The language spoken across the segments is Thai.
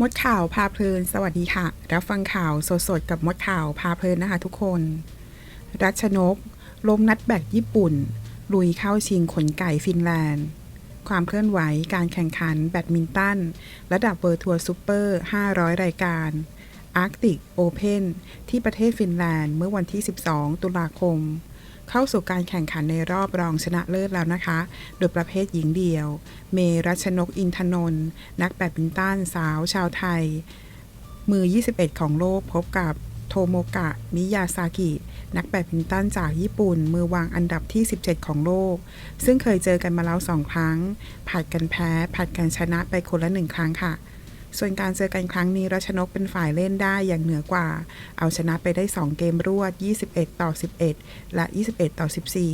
มดข่าวพาเพลิน สวัสดีค่ะ รับฟังข่าวสดๆกับมดข่าวพาเพลินนะคะทุกคน รัชนก ล้มนัดแบกญี่ปุ่น ลุยเข้าชิงขนไก่ฟินแลนด์ ความเคลื่อนไหวการแข่งขันแบดมินตัน ระดับเวอร์ทัวร์ซูเปอร์ 500 รายการอาร์กติกโอเพนที่ประเทศฟินแลนด์เมื่อวันที่ 12 ตุลาคม เข้าสู่การแข่งขันในรอบรองชนะเลิศแล้วนะคะ โดยประเภทหญิงเดี่ยว เมรัชนกอินทนนท์นักแบดมินตันสาวชาวไทย มือ 21 ของโลกพบกับโทโมกะ มิยาซากิ นักแบดมินตันจากญี่ปุ่น มือวางอันดับที่ 17 ของโลก ซึ่งเคยเจอกันมาแล้วสองครั้ง ผัดกันแพ้ ผัดกันชนะไปคนละหนึ่งครั้งค่ะ ส่วนการเจอกันครั้งนี้รัชนกเป็นฝ่ายเล่นได้อย่างเหนือกว่า เอาชนะไปได้ 2 เกมรวด 21 ต่อ 11 และ 21 ต่อ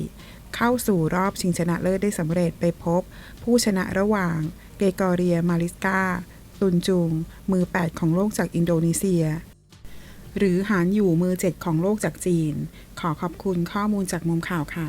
14 เข้าสู่รอบชิงชนะเลิศได้สำเร็จไปพบ ผู้ชนะระหว่าง เกกอเรีย มาริสกา ตุนจุง มือ 8 ของโลกจากอินโดนีเซียหรือหานอยู่มือ 7 ของโลกจากจีน ขอขอบคุณข้อมูลจากมุมข่าวค่ะ